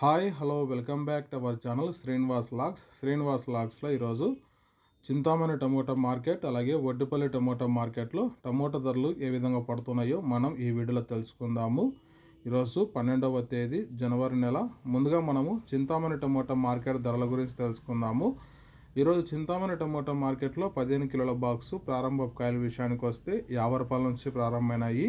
Hi hello welcome back to our channel Srinivas lakhs. Srinivas లాక్స్లో ఈరోజు Chintamani tomato market అలాగే Vaddipalli tomato మార్కెట్లో టమోటా ధరలు ఏ విధంగా పడుతున్నాయో మనం ఈ వీడియోలో తెలుసుకుందాము. ఈరోజు పన్నెండవ తేదీ జనవరి నెల. ముందుగా మనము చింతామణి టమోటా మార్కెట్ ధరల గురించి తెలుసుకుందాము. ఈరోజు చింతామణి టమోటా మార్కెట్లో పదిహేను కిలోల బాక్సు ప్రారంభ కాయల విషయానికి వస్తే యాభై రూపాయల నుంచి ప్రారంభమైనాయి.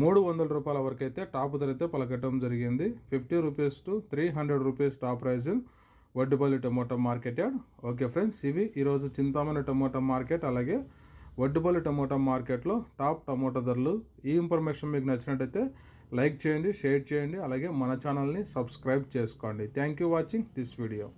మూడు వందల రూపాయల వరకు అయితే టాప్ ధర అయితే పలకటం జరిగింది. Fifty rupees to three hundred rupees top price Vaddupalli tomato market yard. Okay friends ఇవి ఈరోజు చింతామణి టమోటా మార్కెట్ అలాగే వడ్డుపల్లి టమోటా మార్కెట్లో టాప్ టమోటా ధరలు. ఈ ఇన్ఫర్మేషన్ మీకు నచ్చినట్టయితే లైక్ చేయండి షేర్ చేయండి అలాగే మన ఛానల్ని సబ్స్క్రైబ్ చేసుకోండి. Thank you watching this video.